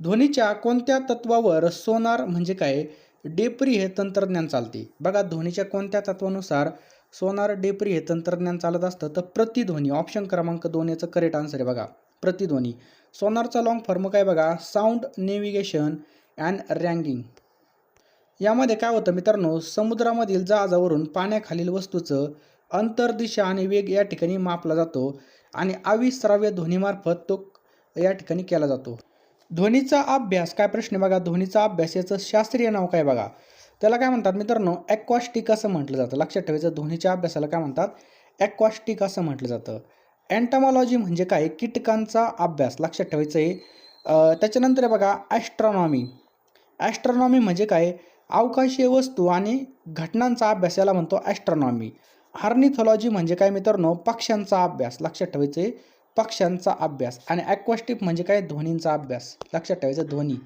ध्वनीच्या कोणत्या तत्वावर सोनार म्हणजे काय? डेप्री हे तंत्रज्ञान चालते. बघा ध्वनीच्या कोणत्या तत्वानुसार सोनार डेप्री हे तंत्रज्ञान चालत असतं तर प्रतिध्वनी ऑप्शन क्रमांक दोन याचं करेक्ट आन्सर आहे बघा. प्रतिध्वनी. सोनारचा लॉंग फॉर्म काय बघा? साऊंड नेव्हिगेशन अँड रँगिंग यामध्ये काय होतं मित्रांनो? समुद्रामधील जहाजावरून पाण्याखालील वस्तूचं अंतर दिशा आणि वेग या ठिकाणी मापला जातो आणि अविश्राव्य ध्वनीमार्फत तो या ठिकाणी केला जातो. ध्वनीचा अभ्यास काय प्रश्न आहे बघा? ध्वनीचा अभ्यास याचं शास्त्रीय नाव काय बघा? त्याला काय म्हणतात मित्रांनो? ॲक्वास्टिक असं म्हटलं जातं. लक्षात ठेवायचं ध्वनीच्या अभ्यासाला काय म्हणतात? ॲक्वास्टिक असं म्हटलं जातं. अँटमॉलॉजी म्हणजे काय? कीटकांचा अभ्यास. लक्षात ठेवायचं आहे. त्याच्यानंतर बघा ॲस्ट्रॉनॉमी ॲस्ट्रॉनॉमी म्हणजे काय? अवकाशीय वस्तू आणि घटनांचा अभ्यास याला म्हणतो ॲस्ट्रॉनॉमी हार्निथॉलॉजी म्हणजे काय मित्रांनो? पक्ष्यांचा अभ्यास. लक्षात ठेवायचं आहे. पक्ष्यांचा अभ्यास आणि ॲक्वास्टिक म्हणजे काय? ध्वनींचा अभ्यास. लक्षात ठेवायचं ध्वनी.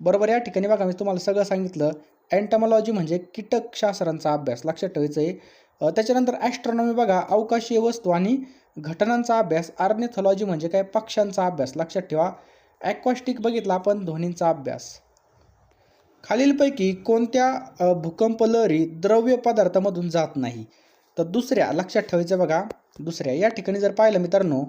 बरोबर या ठिकाणी बघा मी तुम्हाला सगळं सांगितलं. अँटमॉलॉजी म्हणजे कीटकशास्त्रांचा अभ्यास. लक्षात ठेवायचं आहे त्याच्यानंतर ॲस्ट्रॉनॉमी बघा अवकाशीय वस्तू आणि घटनांचा अभ्यास. आर्निथॉलॉजी म्हणजे काय? पक्ष्यांचा अभ्यास. लक्षात ठेवा. ॲक्वास्टिक बघितला आपण ध्वनींचा अभ्यास. खालीलपैकी कोणत्या भूकंप लहरी द्रव्य पदार्थामधून जात नाही? तर दुसऱ्या लक्षात ठेवायचं बघा. दुसऱ्या या ठिकाणी जर पाहिलं मित्रांनो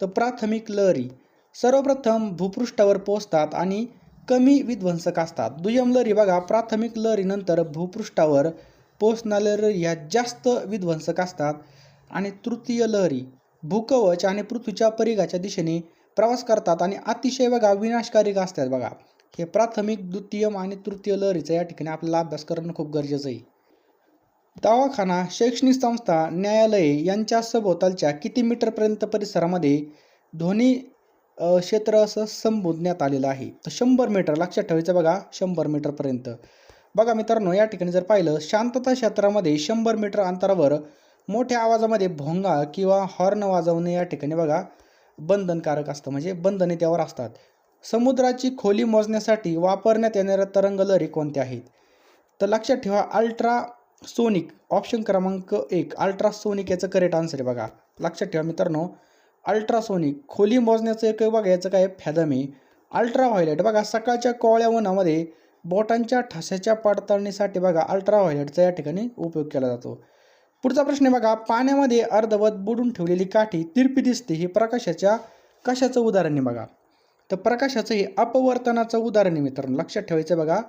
तर प्राथमिक लहरी सर्वप्रथम भूपृष्ठावर पोहोचतात आणि कमी विध्वंसक असतात. दुय्यम लहरी बघा प्राथमिक लहरीनंतर भूपृष्ठावर पोहोचणाऱ्या लहरी ह्या जास्त विध्वंसक असतात. आणि तृतीय लहरी भूकवच आणि पृथ्वीच्या परिघाच्या दिशेने प्रवास करतात आणि अतिशय बघा विनाशकारी असतात बघा. हे प्राथमिक द्वितीयम आणि तृतीय लहरीचा या ठिकाणी आपल्याला अभ्यास करणं खूप गरजेचं आहे. दवाखाना शैक्षणिक संस्था न्यायालये यांच्या सभोवतालच्या किती मीटरपर्यंत परिसरामध्ये ध्वनी क्षेत्र असं संबोधण्यात आलेलं आहे? तर शंभर मीटर लक्षात ठेवायचं बघा शंभर मीटरपर्यंत. बघा मित्रांनो या ठिकाणी जर पाहिलं शांतता क्षेत्रामध्ये शंभर मीटर अंतरावर मोठ्या आवाजामध्ये भोंगा किंवा हॉर्न वाजवणे या ठिकाणी बघा बंधनकारक असतं. म्हणजे बंधने त्यावर असतात. समुद्राची खोली मोजण्यासाठी वापरण्यात येणाऱ्या तरंगलहरी कोणत्या आहेत? तर लक्षात ठेवा अल्ट्रा सोनिक ऑप्शन क्रमांक एक अल्ट्रासोनिक याचं करेक्ट आन्सर आहे बघा. लक्षात ठेवा मित्रांनो अल्ट्रासोनिक खोली मोजण्याचं एक बघा याचं काय फॅदम आहे अल्ट्रा व्हायलेट बघा सकाळच्या कोवळ्या उन्हामध्ये बोटांच्या ठशाच्या पडताळणीसाठी बघा अल्ट्रा व्हायलेटचा या ठिकाणी उपयोग केला जातो. पुढचा प्रश्न आहे बघा पाण्यामध्ये अर्धवत बुडून ठेवलेली काठी तिरपी दिसते ही प्रकाशाच्या कशाचं उदाहरण आहे बघा. तर प्रकाशाचं हे अपवर्तनाचं उदाहरण आहे मित्रांनो लक्षात ठेवायचं बघा.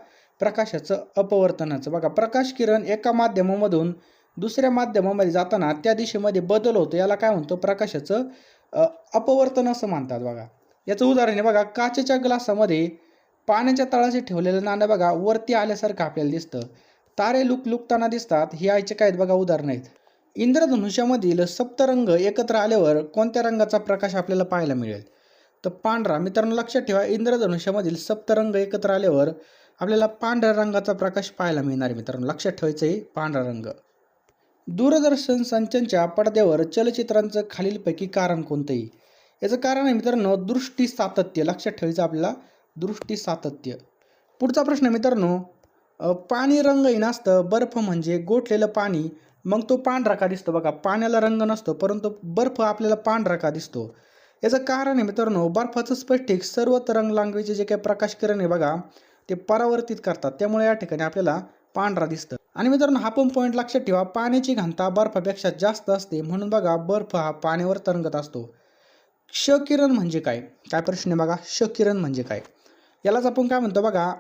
प्रकाशाचं अपवर्तनाचं. बघा प्रकाश किरण एका माध्यमामधून दुसऱ्या माध्यमामध्ये जाताना त्या दिशेमध्ये बदल होतो. याला काय म्हणतो? प्रकाशाचं अपवर्तन असं मानतात बघा. याचं उदाहरण आहे बघा काचेच्या ग्लासामध्ये पाण्याच्या तळाशी ठेवलेलं नाणं बघा वरती आल्यासारखं आपल्याला दिसतं. तारे लुक लुकताना दिसतात. ही आयचे काय बघा उदाहरणं आहेत. इंद्रधनुष्यामधील सप्तरंग एकत्र आल्यावर कोणत्या रंगाचा प्रकाश आपल्याला पाहायला मिळेल? तर पांढरा. मित्रांनो लक्षात ठेवा इंद्रधनुष्यामधील सप्तरंग एकत्र आल्यावर आपल्याला पांढऱ्या रंगाचा प्रकाश पाहायला मिळणार आहे मित्रांनो. लक्षात ठेवायचं आहे पांढरा रंग. दूरदर्शन संचांच्या पडद्यावर चलचित्रांचं खालीलपैकी कारण कोणतंही याचं कारण आहे मित्रांनो दृष्टी सातत्य. लक्षात ठेवायचं आपल्याला दृष्टी सातत्य. पुढचा प्रश्न मित्रांनो पाणी रंगहीन असतं बर्फ म्हणजे गोठलेलं पाणी. मग तो पांढरा का दिसतो? बघा पाण्याला रंग नसतो परंतु बर्फ आपल्याला पांढरा का दिसतो? याचं कारण आहे मित्रांनो बर्फाचं स्फटिक सर्वत रंग लांगवीचे जे काही प्रकाश किरण आहे बघा ते परावर्तित करतात. त्यामुळे या ठिकाणी आपल्याला पांढरा दिसतं. आणि मित्रांनो हा पण पॉईंट लक्षात ठेवा पाण्याची घनता बर्फापेक्षा जास्त असते. म्हणून बघा बर्फ हा पाण्यावर तरंगत असतो. क्षकिरण म्हणजे काय? काय प्रश्न आहे बघा? क्षकिरण म्हणजे काय? यालाच आपण काय म्हणतो बघा?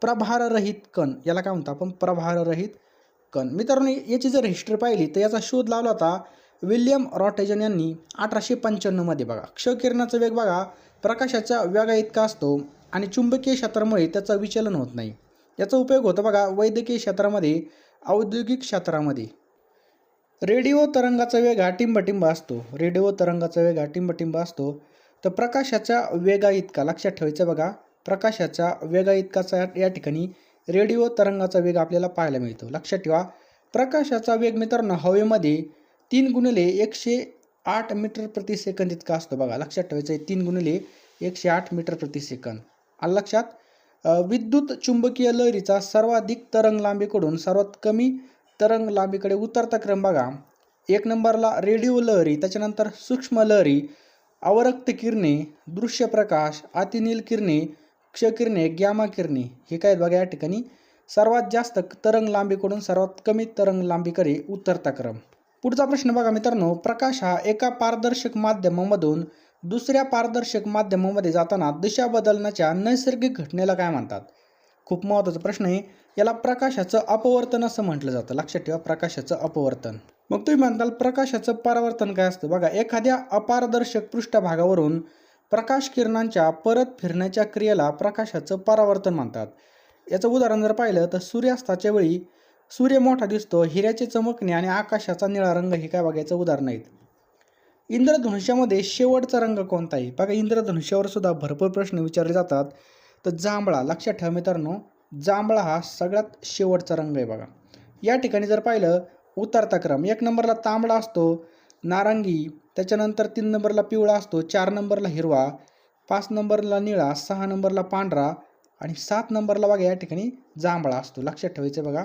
प्रभाररहित कण. याला काय म्हणतो आपण? प्रभाररहित कण. मित्रांनो याची जर हिस्ट्री पाहिली तर याचा शोध लावला होता विल्यम रॉटेजन यांनी अठराशे पंच्याण्णवमध्ये बघा. क्षकिरणाचा वेग बघा प्रकाशाच्या वेगा इतका असतो. आणि चुंबकीय क्षेत्रामुळे त्याचं विचलन होत नाही. याचा उपयोग होतो बघा वैद्यकीय क्षेत्रामध्ये औद्योगिक क्षेत्रामध्ये. रेडिओ तरंगाचा वेग हा टिंबटिंब असतो. रेडिओ तरंगाचा वेग हा टिंबटिंब असतो. तर प्रकाशाच्या वेगा इतका लक्षात ठेवायचं बघा प्रकाशाच्या वेगा इतकाचा या- या ठिकाणी रेडिओ तरंगाचा वेग आपल्याला पाहायला मिळतो. लक्षात ठेवा प्रकाशाचा वेग मित्रांनो हवेमध्ये तीन गुणिले एकशे आठ मीटर प्रति सेकंद इतका असतो बघा. लक्षात ठेवायचं आहे तीन गुणिले एकशे आठ मीटर प्रति सेकंद. आलं लक्षात? विद्युत चुंबकीय लहरीचा सर्वाधिक तरंग लांबीकडून सर्वात कमी तरंग लांबीकडे उतरता क्रम बघा. एक नंबरला रेडिओ लहरी त्याच्यानंतर सूक्ष्म लहरी अवरक्त किरणे दृश्य प्रकाश अतिनील किरणे क्षकिरणे गॅमा किरणे हे काय बघा या ठिकाणी? सर्वात जास्त तरंग लांबीकडून सर्वात कमी तरंग लांबीकडे उतरता क्रम. पुढचा प्रश्न बघा मित्रांनो प्रकाश हा एका पारदर्शक माध्यमामधून दुसऱ्या पारदर्शक माध्यमामध्ये जाताना दिशा बदलण्याच्या नैसर्गिक घटनेला काय म्हणतात? खूप महत्त्वाचा प्रश्न आहे. याला प्रकाशाचं अपवर्तन असं म्हटलं जातं. लक्षात ठेवा प्रकाशाचं अपवर्तन. मग तुम्ही म्हणताल प्रकाशाचं परावर्तन काय असतं? बघा एखाद्या अपारदर्शक पृष्ठभागावरून प्रकाश किरणांच्या परत फिरण्याच्या क्रियेला प्रकाशाचं परावर्तन म्हणतात. याचं उदाहरण जर पाहिलं तर सूर्यास्ताच्या वेळी सूर्य मोठा दिसतो हिऱ्याचे चमकणे आणि आकाशाचा निळा रंग हे काय बघायचं उदाहरण आहेत. इंद्रधनुष्यामध्ये शेवटचा रंग कोणता आहे? बघा इंद्रधनुष्यावर सुद्धा भरपूर प्रश्न विचारले जातात. तर जांभळा लक्षात ठेवा मित्रांनो जांभळा हा सगळ्यात शेवटचा रंग आहे बघा. या ठिकाणी जर पाहिलं उतरता क्रम. एक नंबरला तांबडा असतो नारंगी त्याच्यानंतर तीन नंबरला पिवळा असतो चार नंबरला हिरवा पाच नंबरला निळा सहा नंबरला पांढरा आणि सात नंबरला बघा या ठिकाणी जांभळा असतो. लक्षात ठेवायचं बघा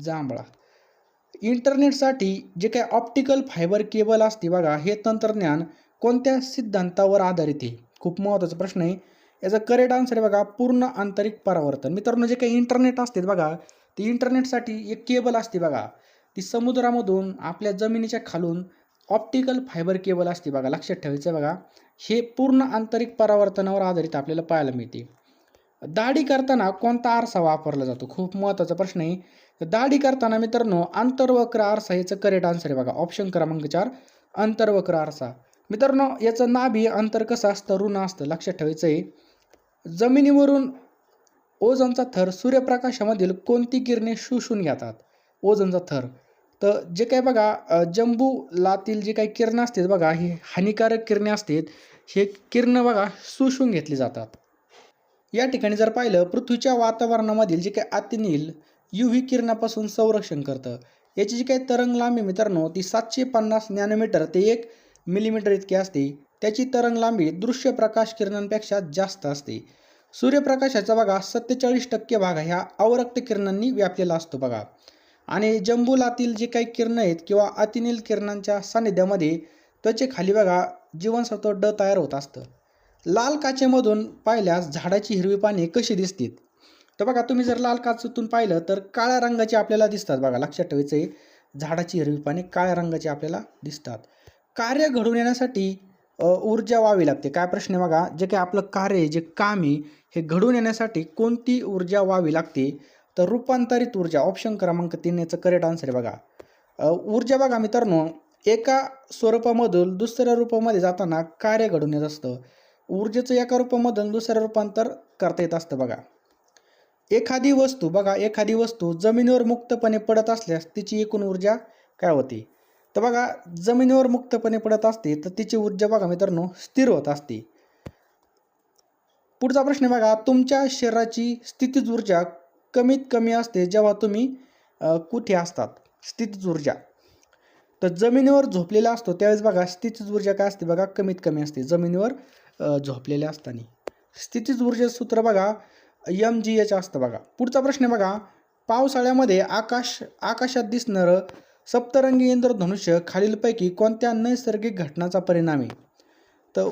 जांभळा. इंटरनेटसाठी जे काही ऑप्टिकल फायबर केबल असते बघा हे तंत्रज्ञान कोणत्या सिद्धांतावर आधारित आहे? खूप महत्त्वाचा प्रश्न आहे. याचा करेक्ट आन्सर आहे बघा पूर्ण आंतरिक परावर्तन. मित्रांनो जे काही इंटरनेट असते बघा ते इंटरनेटसाठी एक केबल असते बघा. ती समुद्रामधून आपल्या जमिनीच्या खालून ऑप्टिकल फायबर केबल असते बघा लक्षात ठेवायचं बघा. हे पूर्ण आंतरिक परावर्तनावर आधारित आपल्याला पाहायला मिळते. दाढी करताना कोणता आरसा वापरला जातो? खूप महत्त्वाचा प्रश्न आहे. दाढी करताना मित्रांनो आंतरवक्र आरसा याचं करेक्ट आन्सर आहे बघा. ऑप्शन क्रमांक चार आंतरवक्र आरसा. मित्रांनो याचं नाभी अंतर कसं असतं? ऋण असतं. लक्षात ठेवायचं आहे जमिनीवरून ओझोनचा थर सूर्यप्रकाशामधील कोणती किरणे शोषून घेतात? ओझोनचा थर. तर जे काही बघा अ, जंबूलातील जे काही किरणं असतात बघा ही हानिकारक किरणे असतात हे किरणं बघा शोषून घेतली जातात. या ठिकाणी जर पाहिलं पृथ्वीच्या वातावरणामधील जे काही अतिनील यू व्ही किरणापासून संरक्षण करतं. याची जी काही तरंग लांबी मित्रांनो ती सातशे पन्नास नॅनोमीटर ते एक मिलीमीटर इतकी असते. त्याची तरंग लांबी दृश्य प्रकाश किरणांपेक्षा जास्त असते. सूर्यप्रकाशाचा बघा सत्तेचाळीस टक्के भाग ह्या अवरक्त किरणांनी व्यापलेला असतो बघा. आणि जंबुलातील जे काही किरणं आहेत किंवा अतिनील किरणांच्या सानिध्यामध्ये त्वचेखाली बघा जीवनसत्व ड तयार होत असतं. लाल काचेमधून पाहिल्यास झाडाची हिरवी पाने कशी दिसतील? तर बघा तुम्ही जर लाल काचेतून पाहिलं तर काळ्या रंगाची आपल्याला दिसतात बघा. लक्षात ठेवायचं आहे झाडाची हिरवी पाने काळ्या रंगाची आपल्याला दिसतात. कार्य घडून येण्यासाठी ऊर्जा व्हावी लागते. काय प्रश्न आहे बघा जे काही आपलं कार्य जे काम आहे हे घडून येण्यासाठी कोणती ऊर्जा व्हावी लागते? तर रूपांतरित ऊर्जा ऑप्शन क्रमांक तीन याचं करेक्ट आन्सर आहे बघा. ऊर्जा बघा मित्रांनो एका स्वरूपामधून दुसऱ्या रूपामध्ये जाताना कार्य घडून येत असतं. ऊर्जेचं एका रूपामधून दुसऱ्या रूपांतर करता येत असतं बघा. एखादी वस्तू बघा एखादी वस्तू जमिनीवर मुक्तपणे पडत असल्यास तिची एकूण ऊर्जा काय होती? तर बघा जमिनीवर मुक्तपणे पडत असते तर तिची ऊर्जा बघा मित्रांनो स्थिर होत असते. पुढचा प्रश्न बघा तुमच्या शरीराची स्थितीज ऊर्जा कमीत कमी असते जेव्हा तुम्ही कुठे असतात? स्थितीज ऊर्जा. तर जमिनीवर झोपलेला असतो त्यावेळेस बघा स्थितीज ऊर्जा काय असते बघा कमीत कमी असते. जमिनीवर झोपलेल्या असताना. स्थितीज ऊर्जा सूत्र बघा एम जी एच असतं बघा. पुढचा प्रश्न बघा पावसाळ्यामध्ये आकाश आकाशात दिसणारं सप्तरंगी इंद्रधनुष्य खालीलपैकी कोणत्या नैसर्गिक घटनाचा परिणाम आहे? तर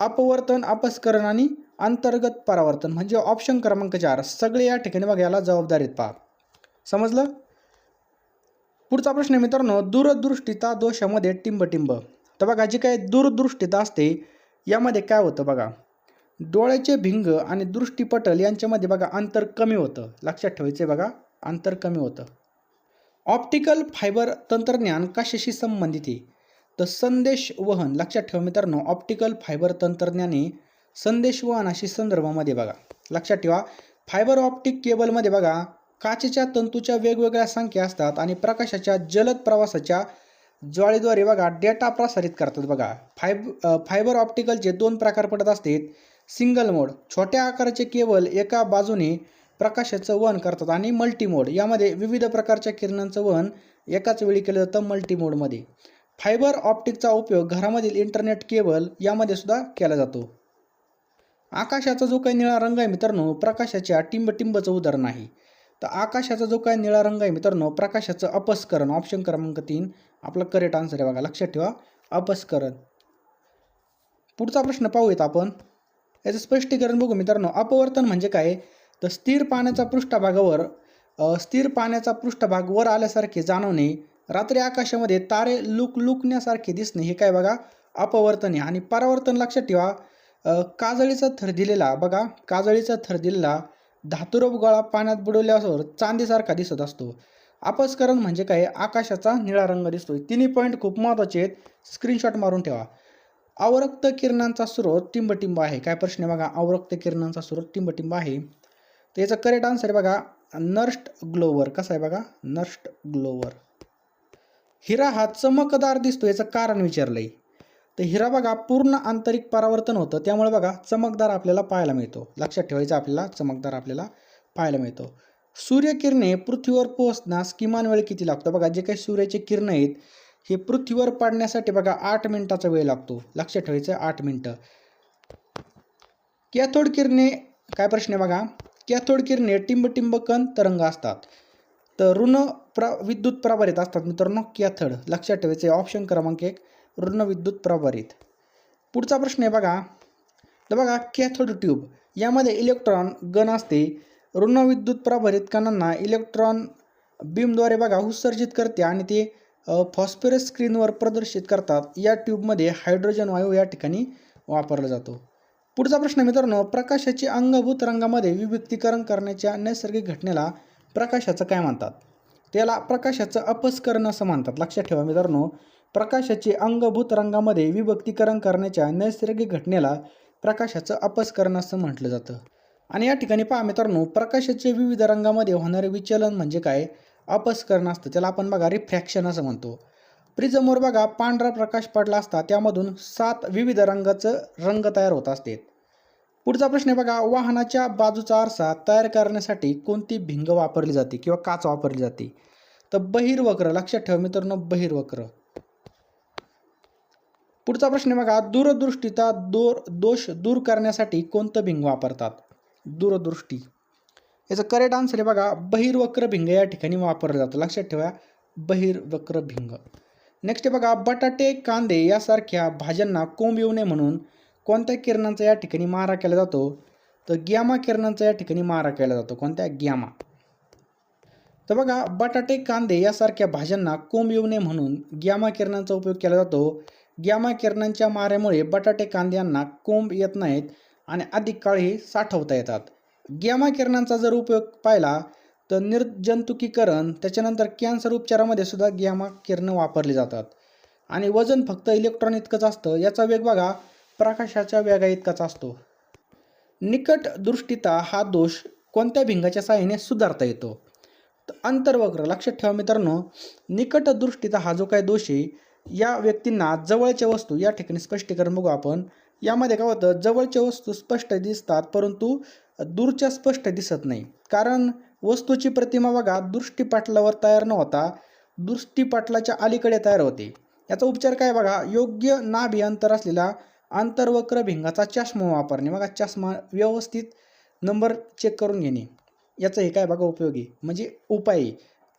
अपवर्तन अपस्करण आणि अंतर्गत परावर्तन म्हणजे ऑप्शन क्रमांक चार. सगळे या ठिकाणी बघा याला जबाबदारीत पहा. समजलं? पुढचा प्रश्न मित्रांनो दूरदृष्टीता दोषामध्ये टिंबटिंब. तर बघा जी काही दूरदृष्टीता असते यामध्ये काय होतं बघा? डोळ्याचे भिंग आणि दृष्टीपटल यांच्यामध्ये बघा अंतर कमी होतं. लक्षात ठेवायचं बघा अंतर कमी होतं. ऑप्टिकल फायबर तंत्रज्ञान कशाशी संबंधित आहे? तर संदेश वहन लक्षात ठेवा मित्रांनो ऑप्टिकल फायबर तंत्रज्ञाने संदेश वहनाशी संदर्भामध्ये बघा. लक्षात ठेवा फायबर ऑप्टिक केबलमध्ये बघा काचेच्या तंतूच्या वेगवेगळ्या संख्या असतात आणि प्रकाशाच्या जलद प्रवासाच्या ज्वाळीद्वारे बघा डेटा प्रसारित करतात बघा. फायब फायबर ऑप्टिकलचे दोन प्रकार पडत असतात. सिंगल मोड छोट्या आकाराचे केबल एका बाजूने प्रकाशाचं वहन करतात आणि मल्टी मोड यामध्ये विविध प्रकारच्या किरणांचं वहन एकाच वेळी केलं जातं मल्टी मोडमध्ये फायबर ऑप्टिकचा उपयोग घरामधील इंटरनेट केबल यामध्ये सुद्धा केला जातो. आकाशाचा जो काही निळा रंग आहे मित्रांनो प्रकाशाच्या टिंबटिंबचं उदाहरण आहे. तर आकाशाचा जो काही निळा रंग आहे मित्रांनो प्रकाशाचं अपस्करण ऑप्शन क्रमांक तीन आपला करेक्ट आन्सर आहे बघा. लक्षात ठेवा. अपस्करण. पुढचा प्रश्न पाहूयात आपण. याचं स्पष्टीकरण बघू मित्रांनो. अपवर्तन म्हणजे काय? तर स्थिर पाण्याच्या पृष्ठभागावर स्थिर पाण्याचा पृष्ठभाग वर आल्यासारखे जाणवणे रात्री आकाशामध्ये तारे लुक लुकण्यासारखे दिसणे हे काय बघा? अपवर्तन आहे. आणि परावर्तन लक्षात ठेवा. काजळीचा थर दिलेला बघा. काजळीचा थर दिलेला धातुरोप गोळा पाण्यात बुडवल्यावर चांदीसारखा दिसत असतो. अपस्करण म्हणजे काय? आकाशाचा निळा रंग दिसतो तिन्ही पॉईंट खूप महत्त्वाचे आहेत. स्क्रीनशॉट मारून ठेवा. अवरक्त किरणांचा स्रोत टिंबटिंब आहे. काय प्रश्न आहे बघा? अवरक्त किरणांचा स्रोत टिंबटिंब आहे. तर याचा करेक्ट आन्सर आहे बघा नर्स्ट ग्लोवर. कसा आहे बघा? Nernst Glover. हिरा हा चमकदार दिसतो याचं कारण विचारलंय. तर हिरा बघा पूर्ण आंतरिक परावर्तन होतं. त्यामुळे बघा चमकदार आपल्याला पाहायला मिळतो. लक्षात ठेवायचं आपल्याला चमकदार आपल्याला पाहायला मिळतो. सूर्यकिरणे पृथ्वीवर पोहोचण्यास किमान वेळ किती लागतो? बघा जे काही सूर्याचे किरण आहेत हे पृथ्वीवर पाडण्यासाठी बघा आठ मिनिटाचा वेळ लागतो. लक्षात ठेवायचं आठ मिनटं. कॅथोड किरणे काय प्रश्न आहे बघा? कॅथोड किरणे टिंबटिंब कण तरंग असतात. तर ऋण प्र विद्युत प्रभारित असतात मित्रांनो कॅथड. लक्षात ठेवायचे ऑप्शन क्रमांक एक ऋण विद्युत प्रभारित. पुढचा प्रश्न आहे बघा. तर बघा कॅथोड ट्यूब यामध्ये इलेक्ट्रॉन गण असते. ऋण विद्युत प्रभारित कणांना इलेक्ट्रॉन बीमद्वारे बघा उत्सर्जित करते आणि ते फॉस्फरस स्क्रीनवर प्रदर्शित करतात. या ट्यूबमध्ये हायड्रोजन वायू या ठिकाणी वापरला जातो. पुढचा प्रश्न मित्रांनो प्रकाशाची अंगभूत रंगामध्ये विभक्तीकरण करण्याच्या नैसर्गिक घटनेला प्रकाशाचं काय म्हणतात त्याला प्रकाशाचं अपस्करण असं म्हणतात लक्षात ठेवा मित्रांनो प्रकाशाची अंगभूत रंगामध्ये विभक्तीकरण करण्याच्या नैसर्गिक घटनेला प्रकाशाचं अपस्करण असं म्हटलं जातं. आणि या ठिकाणी पहा मित्रांनो प्रकाशाचे विविध रंगामध्ये होणारे विचलन म्हणजे काय? अपस्करण असतं. त्याला आपण बघा रिफ्रॅक्शन असं म्हणतो. प्रिझमवर बघा पांढरा प्रकाश पडला असता त्यामधून सात विविध रंगाचं रंग तयार होत असते. पुढचा प्रश्न आहे बघा वाहनाच्या बाजूचा आरसा तयार करण्यासाठी कोणती भिंग वापरली जाते किंवा काच वापरली जाते? तर बहिर्वक्र लक्षात ठेवा मित्रांनो बहिर्वक्र. पुढचा प्रश्न आहे बघा दूरदृष्टीचा दोर दोष दूर करण्यासाठी कोणतं भिंग वापरतात? दूरदृष्टी. याचं करेक्ट आन्सर आहे बघा बहिर्वक्र भिंग या ठिकाणी वापरलं जातं. लक्षात ठेवा बहिर्वक्र भिंग. नेक्स्ट आहे बघा बटाटे कांदे यासारख्या भाज्यांना कोंब येऊ नये म्हणून कोणत्या किरणांचा या ठिकाणी मारा केला जातो? तर ग्यामा किरणांचा या ठिकाणी मारा केला जातो. कोणत्या? ग्यामा. तर बघा बटाटे कांदे यासारख्या भाज्यांना कोंब येऊ नये म्हणून ग्यामा किरणांचा उपयोग केला जातो. ग्यामा किरणांच्या माऱ्यामुळे बटाटे कांद्यांना कोंब येत नाहीत. आणि अधिक काळही साठवता येतात. गॅमा किरणांचा जर उपयोग पाहिला तर निर्जंतुकीकरण त्याच्यानंतर कॅन्सर उपचारामध्ये सुद्धा गॅमा किरणं वापरली जातात. आणि वजन फक्त इलेक्ट्रॉन इतकंच असतं याचा वेग बघा प्रकाशाच्या वेगा इतकाच असतो. निकट दृष्टीता हा दोष कोणत्या भिंगाच्या साहाय्याने सुधारता येतो? तर अंतर्वक्र लक्षात ठेवा मित्रांनो निकट दृष्टीचा हा जो काही दोष आहे या व्यक्तींना जवळच्या वस्तू या ठिकाणी स्पष्टीकरण बघू आपण. यामध्ये काय होतं जवळच्या वस्तू स्पष्ट दिसतात परंतु दूरच्या स्पष्ट दिसत नाही. कारण वस्तूची प्रतिमा बघा दृष्टीपाटलावर तयार न होता दृष्टीपाटलाच्या अलीकडे तयार होते. याचा उपचार काय बघा योग्य नाभी अंतर असलेला आंतरवक्र भिंगाचा चष्मा वापरणे. बघा चष्मा व्यवस्थित नंबर चेक करून घेणे. याचं हे काय बघा उपयोगी. म्हणजे उपाय.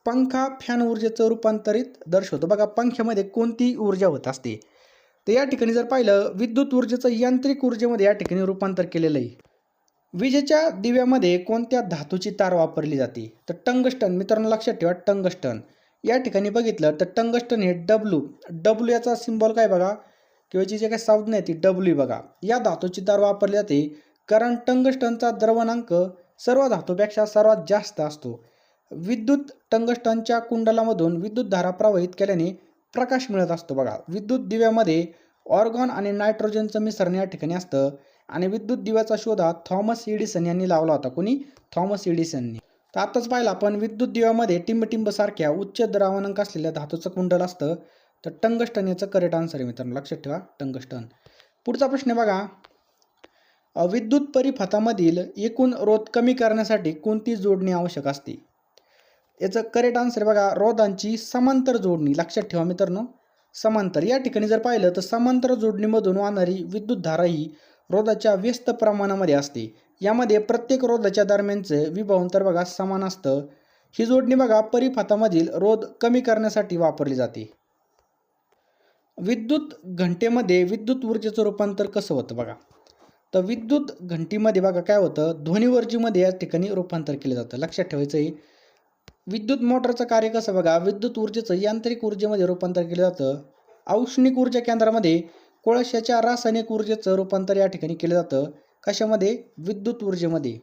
पंखा फॅन ऊर्जेचं रूपांतरित दर्शवतो. बघा पंख्यामध्ये कोणती ऊर्जा होत असते. तर या ठिकाणी जर पाहिलं विद्युत ऊर्जेचं यांत्रिक ऊर्जेमध्ये या ठिकाणी रूपांतर केलेलं आहे. विजेच्या दिव्यामध्ये कोणत्या धातूची तार वापरली जाते? तर टंगस्टन मित्रांनो लक्षात ठेवा टंगस्टन. या ठिकाणी बघितलं तर टंगस्टन हे डब्ल्यू डब्ल्यू याचा सिम्बॉल काय बघा? किंवा जी जे काही सावध आहे ती डब्ल्यू बघा. या धातूची तार वापरली जाते कारण टंगस्टनचा द्रवणांक सर्व धातूपेक्षा सर्वात जास्त असतो. विद्युत टंगस्टनच्या कुंडलामधून विद्युत धारा प्रवाहित केल्याने प्रकाश मिळत असतो बघा. विद्युत दिव्यामध्ये ऑर्गॉन आणि नायट्रोजनचं मिश्रण या ठिकाणी असतं. आणि विद्युत दिव्याचा शोध हा थॉमस एडिसन यांनी लावला होता. कोणी? थॉमस एडिसननी तर आत्ताच पाहिलं आपण विद्युत दिव्यामध्ये टिंबटिंबसारख्या उच्च द्रावणांक असलेल्या धातूचं कुंडल असतं. तर टंगस्टन याचं करेक्ट आन्सर आहे मित्रांनो. लक्षात ठेवा टंगस्टन. पुढचा प्रश्न आहे बघा. विद्युत परिपथामधील एकूण रोध कमी करण्यासाठी कोणती जोडणी आवश्यक असते? याचं करेक्ट आन्सर आहे बघा रोधांची समांतर जोडणी. लक्षात ठेवा मित्रांनो समांतर. या ठिकाणी जर पाहिलं तर समांतर जोडणीमधून वाहणारी विद्युत धारा ही रोधाच्या व्यस्त प्रमाणामध्ये असते. यामध्ये प्रत्येक रोधाच्या दरम्यानचं विभावांतर बघा समान असतं. ही जोडणी बघा परिपथामधील रोध कमी करण्यासाठी वापरली जाते. विद्युत घंटेमध्ये विद्युत ऊर्जेचं रूपांतर कसं होतं बघा? तर विद्युत घंटीमध्ये बघा काय होतं? ध्वनिवर्जीमध्ये या ठिकाणी रूपांतर केलं जातं. लक्षात ठेवायचं आहे विद्युत मोटरचं कार्य कसं बघा? विद्युत ऊर्जेचं यांत्रिक ऊर्जेमध्ये रूपांतर केलं जातं. औष्णिक ऊर्जा केंद्रामध्ये कोळशाच्या रासायनिक ऊर्जेचं रूपांतर या ठिकाणी केलं जातं. कशामध्ये? विद्युत ऊर्जेमध्ये.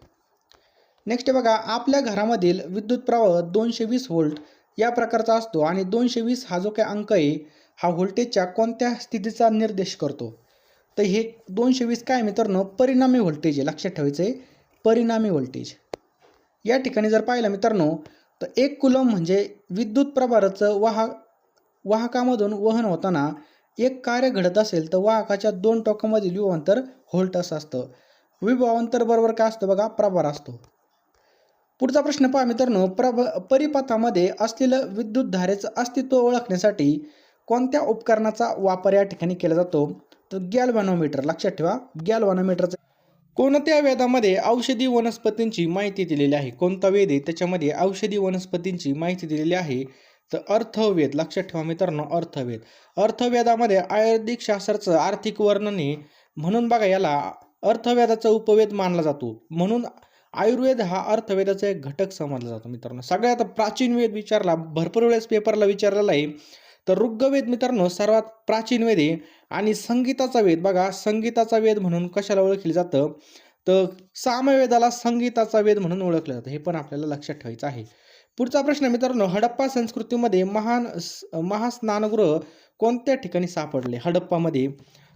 नेक्स्ट बघा आपल्या घरामधील विद्युत प्रवाह दोनशे वीस व्होल्ट या प्रकारचा असतो आणि दोनशे वीस हा जो काय अंक आहे हा व्होल्टेजच्या कोणत्या स्थितीचा निर्देश करतो? तर हे दोनशे वीस काय मित्रांनो? परिणामी व्होल्टेज आहे. लक्षात ठेवायचं आहे परिणामी व्होल्टेज. या ठिकाणी जर पाहिलं मित्रांनो तर एक कुलम म्हणजे विद्युत प्रभाराचं वाहक वाहकामधून वहन होताना एक कार्य घडत असेल तर वाहकाच्या दोन टोकामधील विभावांतर होल्ट असं असतं. विभवांतर बरोबर काय असतं बघा? प्रभार असतो. पुढचा प्रश्न पहा मित्रांनो. प्रभ परिपथामध्ये असलेलं विद्युत धारेचं अस्तित्व ओळखण्यासाठी कोणत्या उपकरणाचा वापर या ठिकाणी केला जातो? तर गॅल्व्हॅनोमीटर. लक्षात ठेवा. गॅल्व्हॅनोमीटरचा कोणत्या वेदामध्ये औषधी वनस्पतींची माहिती दिलेली आहे? कोणता वेद आहे? त्याच्यामध्ये औषधी वनस्पतींची माहिती दिलेली आहे. तर अर्थवेद लक्षात ठेवा मित्रांनो अर्थवेद. अर्थवेदामध्ये आयुर्वेदिक शास्त्राचं आर्थिक वर्णन आहे. म्हणून बघा याला अर्थवेदाचा उपवेद मानला जातो. म्हणून आयुर्वेद हा अर्थवेदाचा एक घटक समजला जातो मित्रांनो. सगळ्यात प्राचीन वेद विचारला भरपूर वेळेस पेपरला विचारलेला आहे. तर ऋग्वेद मित्रांनो सर्वात प्राचीन वेद आहे. आणि संगीताचा वेद बघा संगीताचा वेद म्हणून कशाला ओळखलं जातं? तर सामवेदाला संगीताचा वेद म्हणून ओळखलं जातं. हे पण आपल्याला लक्षात ठेवायचं आहे. पुढचा प्रश्न मित्रांनो हडप्पा संस्कृतीमध्ये महान महास्नानगृह कोणत्या ठिकाणी सापडले? हडप्पामध्ये.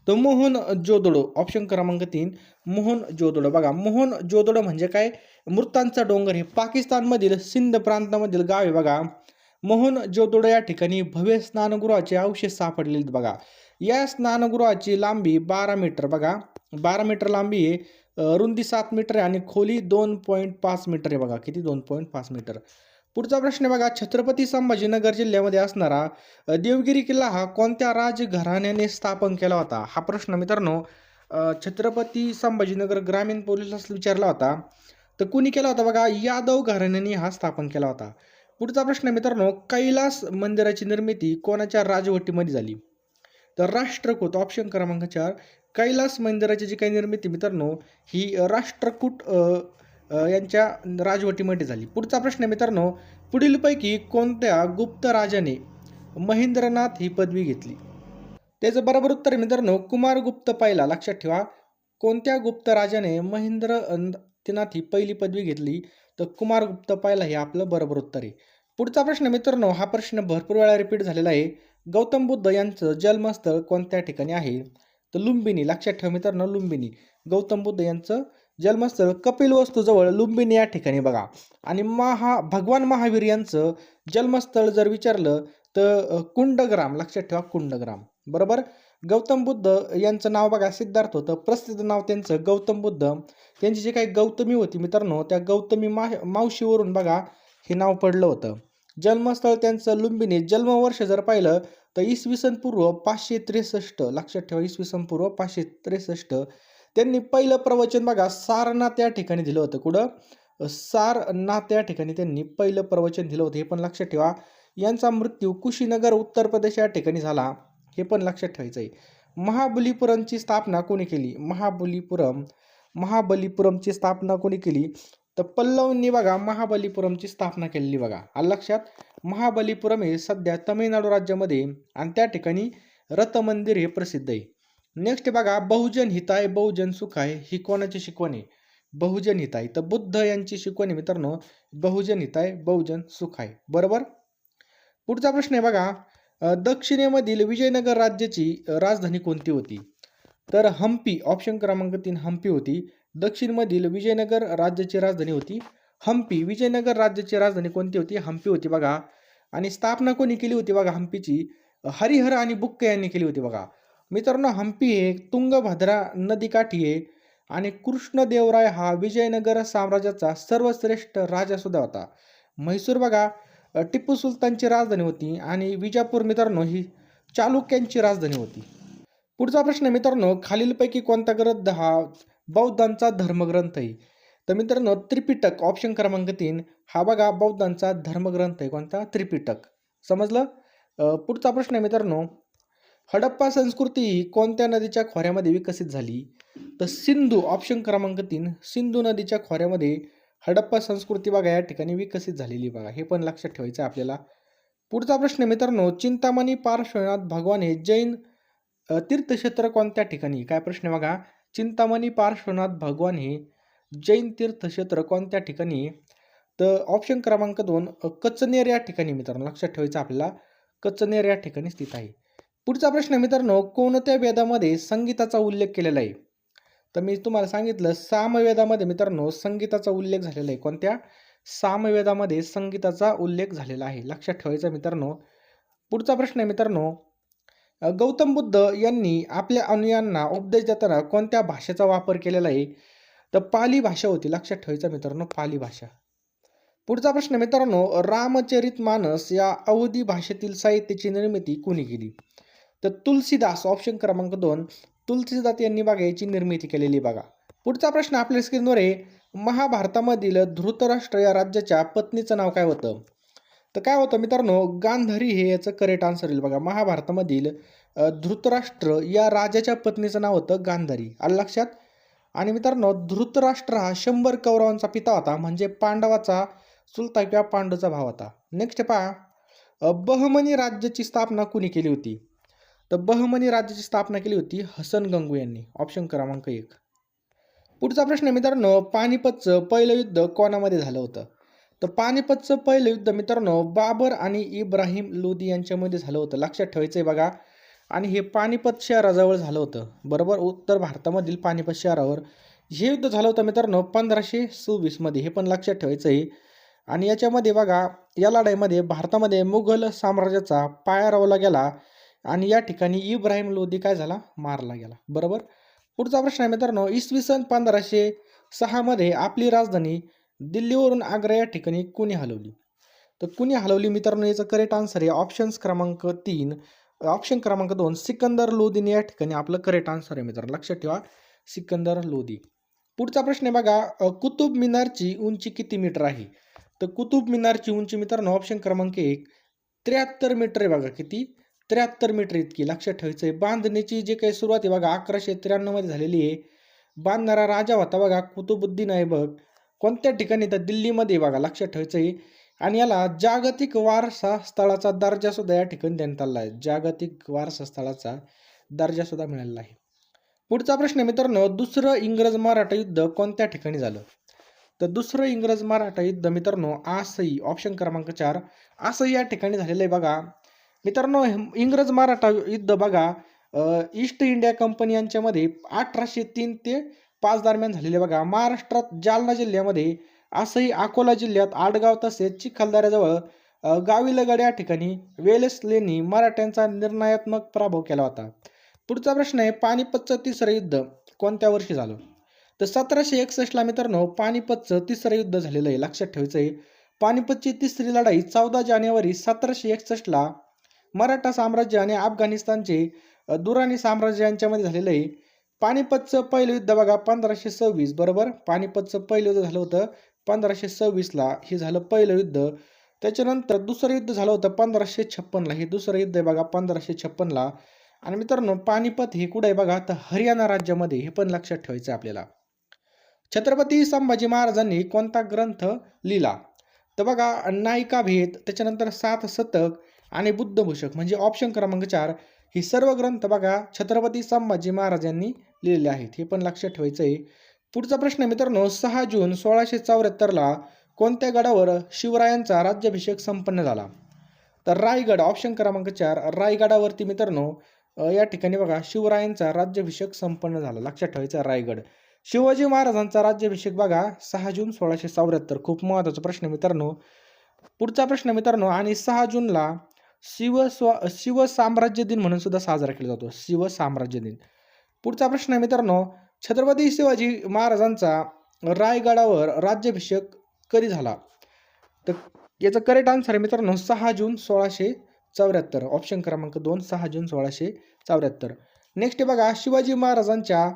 तर मोहन जोदडो ऑप्शन क्रमांक तीन. मोहन जोदडो बघा मोहन जोदडो म्हणजे काय? मृतांचा डोंगर हे पाकिस्तानमधील सिंध प्रांतामधील गाव आहे बघा. मोहन जोदडो या ठिकाणी भव्य स्नानगृहाचे अवशेष सापडलेले आहेत बघा. या स्नानगृहाची लांबी बारा मीटर बघा. बारा मीटर लांबी आहे. रुंदी सात मीटर आहे आणि खोली दोन पॉईंट पाच मीटर आहे बघा. किती? दोन पॉईंट पाच मीटर. पुढचा प्रश्न बघा छत्रपती संभाजीनगर जिल्ह्यामध्ये असणारा देवगिरी किल्ला हा कोणत्या राजघराण्याने स्थापन केला होता? हा प्रश्न मित्रांनो छत्रपती संभाजीनगर ग्रामीण पोलिसास विचारला होता. तर कुणी केला होता बघा? यादव घराण्याने हा स्थापन केला होता. पुढचा प्रश्न आहे मित्रांनो कैलास मंदिराची निर्मिती कोणाच्या राजवटीमध्ये झाली? तर राष्ट्रकूट ऑप्शन क्रमांक चार कैलास मंदिराची जी काही निर्मिती मित्रांनो ही राष्ट्रकूट यांच्या राजवटीमध्ये झाली. पुढचा प्रश्न आहे मित्रांनो पुढीलपैकी कोणत्या गुप्त राजाने महेंद्रनाथ ही पदवी घेतली? त्याचं बरोबर उत्तर आहे मित्रांनो कुमारगुप्त पहिला. लक्षात ठेवा कोणत्या गुप्त राजाने महेंद्रनाथ ही पहिली पदवी घेतली? तर कुमारगुप्त पहिला हे आपलं बरोबर उत्तर आहे. पुढचा प्रश्न मित्रांनो हा प्रश्न भरपूर वेळा रिपीट झालेला आहे. गौतम बुद्ध यांचं जन्मस्थळ कोणत्या ठिकाणी आहे? तर लुंबिनी लक्षात ठेवा मित्रांनो लुंबिनी गौतम बुद्ध यांचं जन्मस्थळ कपिल वस्तूजवळ लुंबिनी या ठिकाणी बघा. आणि महा भगवान महावीर यांचं जन्मस्थळ जर विचारलं तर कुंडग्राम लक्षात ठेवा कुंडग्राम. बरोबर? गौतम बुद्ध यांचं नाव बघा सिद्धार्थ होतं. प्रसिद्ध नाव त्यांचं गौतम बुद्ध. त्यांची जी काही गौतमी होती मित्रांनो त्या गौतमी मा मावशीवरून बघा हे नाव पडलं होतं. जन्मस्थळ त्यांचं लुंबिनी जन्मवर्ष जर पाहिलं तर इसवी सन पूर्व पाचशे त्रेसष्ट लक्षात ठेवा इसवी सन पूर्व पाचशे त्रेसष्ट. त्यांनी पहिलं प्रवचन बघा सारनाथ या ठिकाणी दिलं होतं. कुठं? सारनाथ या ठिकाणी त्यांनी पहिलं प्रवचन दिलं होतं. हे पण लक्षात ठेवा. यांचा मृत्यू कुशीनगर उत्तर प्रदेश या ठिकाणी झाला. हे पण लक्षात ठेवायचं आहे. महाबलीपुरमची स्थापना कोणी केली? महाबलीपुरम. महाबलीपुरमची स्थापना कोणी केली? तर पल्लवांनी बघा महाबलीपुरमची स्थापना केलेली बघा. लक्षात? महाबलीपुरम हे सध्या तमिळनाडू राज्यामध्ये आणि त्या ठिकाणी रथ मंदिर हे प्रसिद्ध आहे. नेक्स्ट बघा बहुजन हिताय बहुजन सुखाय ही कोणाची शिकवण आहे? बहुजन हिताय. तर बुद्ध यांची शिकवण आहे मित्रांनो बहुजन हिताय बहुजन सुखाय. बरोबर? पुढचा प्रश्न आहे बघा दक्षिणेमधील विजयनगर राज्याची राजधानी कोणती होती? तर हम्पी ऑप्शन क्रमांक तीन हम्पी होती. दक्षिणमधील विजयनगर राज्याची राजधानी होती. हम्पी विजयनगर राज्याची राजधानी कोणती होती? हम्पी होती बघा. आणि स्थापना कोणी केली होती बघा? हम्पीची हरिहर आणि बुक्के यांनी केली होती बघा. मित्रांनो हम्पी हे तुंगभद्रा नदीकाठी आहे. आणि कृष्णदेवराय हा विजयनगर साम्राज्याचा सर्वश्रेष्ठ राजा सुद्धा होता. म्हैसूर बघा टिप्पू सुलतानची राजधानी होती आणि विजापूर मित्रांनो ही चालुक्यांची राजधानी होती. पुढचा प्रश्न मित्रांनो खालीलपैकी कोणता ग्रंथ हा बौद्धांचा धर्मग्रंथही तर मित्रांनो त्रिपिटक ऑप्शन क्रमांक तीन हा बघा बौद्धांचा धर्मग्रंथ आहे. कोणता? त्रिपिटक. समजलं? पुढचा प्रश्न आहे मित्रांनो. हडप्पा संस्कृती ही कोणत्या नदीच्या खोऱ्यामध्ये विकसित झाली? तर सिंधू ऑप्शन क्रमांक तीन सिंधू नदीच्या खोऱ्यामध्ये हडप्पा संस्कृती बघा या ठिकाणी विकसित झालेली बघा. हे पण लक्षात ठेवायचं आहे आपल्याला. पुढचा प्रश्न आहे मित्रांनो चिंतामणी पार्श्वनाथ भगवान हे जैन तीर्थक्षेत्र कोणत्या ठिकाणी? काय प्रश्न बघा? चिंतामणी पार्श्वनाथ भगवान हे जैन तीर्थक्षेत्र कोणत्या ठिकाणी? तर ऑप्शन क्रमांक दोन कचनेर या ठिकाणी मित्रांनो लक्षात ठेवायचं आपल्याला. कचनेर या ठिकाणी स्थित आहे. पुढचा प्रश्न मित्रांनो कोणत्या वेदामध्ये संगीताचा उल्लेख केलेला आहे? तर मी तुम्हाला सांगितलं सामवेदामध्ये मित्रांनो संगीताचा उल्लेख झालेला आहे. कोणत्या? सामवेदामध्ये संगीताचा उल्लेख झालेला आहे. लक्षात ठेवायचा मित्रांनो. पुढचा प्रश्न आहे मित्रांनो गौतम बुद्ध यांनी आपल्या अनुयांना उपदेश देताना कोणत्या भाषेचा वापर केलेला आहे? तर पाली भाषा होती. लक्षात ठेवायचा मित्रांनो पाली भाषा. पुढचा प्रश्न मित्रांनो रामचरित मानस या अवधी भाषेतील साहित्याची निर्मिती कोणी केली? तर तुलसीदास ऑप्शन क्रमांक दोन. तुलसीदास यांनी बघा याची निर्मिती केलेली बघा. पुढचा प्रश्न आपल्या स्क्रीनवर आहे. महाभारतामधील धृतराष्ट्र या राज्याच्या पत्नीचं नाव काय होतं? तर काय होतं मित्रांनो गांधारी हे याचं करेक्ट आन्सर येईल बघा. महाभारतामधील धृतराष्ट्र या राजाच्या पत्नीचं नाव होतं गांधारी. आलं लक्षात? आणि मित्रांनो धृतराष्ट्र हा शंभर कौरवांचा पिता होता म्हणजे पांडवाचा चुलता किंवा पांडूचा भाव होता. नेक्स्ट पहा. बहमनी राज्याची स्थापना कुणी केली होती? तर बहमनी राज्याची स्थापना केली होती हसन गंगू यांनी. ऑप्शन क्रमांक एक. पुढचा प्रश्न मित्रांनो पानिपतचं पहिलं युद्ध कोणामध्ये झालं होतं? तर पानिपतचं पहिलं युद्ध मित्रांनो बाबर आणि इब्राहिम लोदी यांच्यामध्ये झालं होतं. लक्षात ठेवायचं आहे बघा. आणि हे पानिपत शहराजवळ झालं होतं. बरोबर? उत्तर भारतामधील पानिपत शहरावर हे युद्ध झालं होतं मित्रांनो पंधराशे सव्वीसमध्ये हे पण लक्षात ठेवायचं आहे आणि याच्यामध्ये बघा या लढाईमध्ये भारतामध्ये मुघल साम्राज्याचा पाया रवला गेला. आणि या ठिकाणी इब्राहिम लोदी काय झाला? मारला गेला. बरोबर? पुढचा प्रश्न आहे मित्रांनो इसवी सन पंधराशे सहामध्ये आपली राजधानी दिल्लीवरून आग्रा या ठिकाणी कुणी हलवली? तर कुणी हलवली मित्रांनो? याचं करेक्ट आन्सर आहे ऑप्शन्स क्रमांक तीन. ऑप्शन क्रमांक दोन सिकंदर लोदीने या ठिकाणी आपलं करेक्ट आन्सर आहे मित्रांनो. लक्षात ठेवा सिकंदर लोदी पुढचा प्रश्न आहे बघा कुतुब मिनारची उंची किती मीटर आहे? तर कुतुब मिनारची उंची मित्रांनो ऑप्शन क्रमांक एक त्र्याहत्तर मीटर आहे बघा किती? त्र्याहत्तर मीटर इतकी. लक्षात ठेवायचं आहे बांधणीची जी काही सुरुवात आहे बघा अकराशे त्र्याण्णवमध्ये झालेली आहे. बांधणारा राजा होता बघा कुतुबुद्दीन ऐबक कोणत्या ठिकाणी तर दिल्लीमध्ये बघा लक्षात ठेवायचं आहे. आणि याला जागतिक वारसा स्थळाचा दर्जासुद्धा या ठिकाणी देण्यात आला आहे. जागतिक वारसा स्थळाचा दर्जासुद्धा मिळालेला आहे. पुढचा प्रश्न आहे मित्रांनो दुसरं इंग्रज मराठा युद्ध कोणत्या ठिकाणी झालं? तर दुसरं इंग्रज मराठा युद्ध मित्रांनो आसई ऑप्शन क्रमांक चार. आसई या ठिकाणी झालेलं आहे बघा. मित्रांनो इंग्रज मराठा युद्ध बघा ईस्ट इंडिया कंपनी यांच्यामध्ये अठराशे तीन ते पाच दरम्यान झालेले बघा महाराष्ट्रात जालना जिल्ह्यामध्ये असंही अकोला जिल्ह्यात आडगाव तसेच चिखलदऱ्याजवळ गावीलगड या ठिकाणी वेलेसलेनी मराठ्यांचा निर्णयात्मक पराभव केला होता. पुढचा प्रश्न आहे पानिपतचं तिसरं युद्ध कोणत्या वर्षी झालं? तर सतराशे एकसष्टला मित्रांनो पानिपतचं तिसरं युद्ध झालेलं आहे लक्षात ठेवायचं आहे पानिपतची तिसरी लढाई चौदा जानेवारी सतराशे एकसष्टला मराठा साम्राज्य आणि अफगाणिस्तानचे दुराणी साम्राज्य यांच्यामध्ये झालेलं आहे. पानिपतचं पहिलं युद्ध बघा पंधराशे सव्वीस बरोबर? पानिपतचं पहिलं युद्ध झालं होतं पंधराशे सव्वीसला हे झालं पहिलं युद्ध. त्याच्यानंतर दुसरं युद्ध झालं होतं पंधराशे छप्पनला. हे दुसरं युद्ध आहे बघा पंधराशे छप्पनला. आणि मित्रांनो पानिपत हे कुठं आहे बघा तर हरियाणा राज्यामध्ये हे पण लक्षात ठेवायचं आपल्याला. छत्रपती संभाजी महाराजांनी कोणता ग्रंथ लिहिला? तर बघा नायिका भेद त्याच्यानंतर सात शतक आणि बुद्धभूषक म्हणजे ऑप्शन क्रमांक चार ही सर्व ग्रंथ बघा छत्रपती संभाजी महाराजांनी लिहिलेले आहेत. हे पण लक्षात ठेवायचं आहे पुढचा प्रश्न मित्रांनो सहा जून सोळाशे चौऱ्याहत्तरला कोणत्या गडावर शिवरायांचा राज्याभिषेक संपन्न झाला? तर रायगड ऑप्शन क्रमांक चार रायगडावरती मित्रांनो या ठिकाणी बघा शिवरायांचा राज्याभिषेक संपन्न झाला. लक्षात ठेवायचा रायगड. शिवाजी महाराजांचा राज्याभिषेक बघा सहा जून सोळाशे चौऱ्याहत्तर. खूप महत्त्वाचा प्रश्न मित्रांनो. पुढचा प्रश्न मित्रांनो आणि सहा जूनला शिव स्व शिव साम्राज्य दिन म्हणून सुद्धा साजरा केला जातो. शिव साम्राज्य दिन. पुढचा प्रश्न आहे मित्रांनो छत्रपती शिवाजी महाराजांचा रायगडावर राज्याभिषेक कधी झाला? तर याचं करेक्ट आन्सर आहे मित्रांनो सहा जून सोळाशे चौऱ्याहत्तर. ऑप्शन क्रमांक दोन सहा जून सोळाशे चौऱ्याहत्तर. नेक्स्ट बघा शिवाजी महाराजांच्या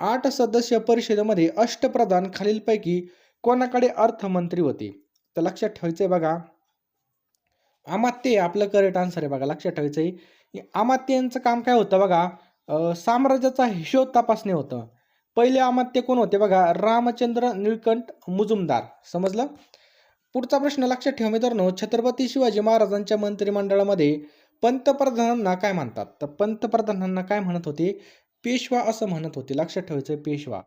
आठ सदस्य परिषदेमध्ये अष्टप्रधान खालीलपैकी कोणाकडे अर्थमंत्री होते? तर लक्षात ठेवायचं आहे बघा अमात्य आपलं करेक्ट आन्सर आहे बघा लक्षात ठेवायचं आहे. अमात्यांचं काम काय होतं बघा साम्राज्याचा हिशोब तपासणे होतं. पहिले अमात्य कोण होते बघा रामचंद्र निळकंठ मुजुमदार समजलं? पुढचा प्रश्न लक्षात ठेवा मित्रांनो छत्रपती शिवाजी महाराजांच्या मंत्रिमंडळामध्ये पंतप्रधानांना काय म्हणतात? तर पंतप्रधानांना काय म्हणत होते? पेशवा असं म्हणत होते लक्षात ठेवायचं पेशवा.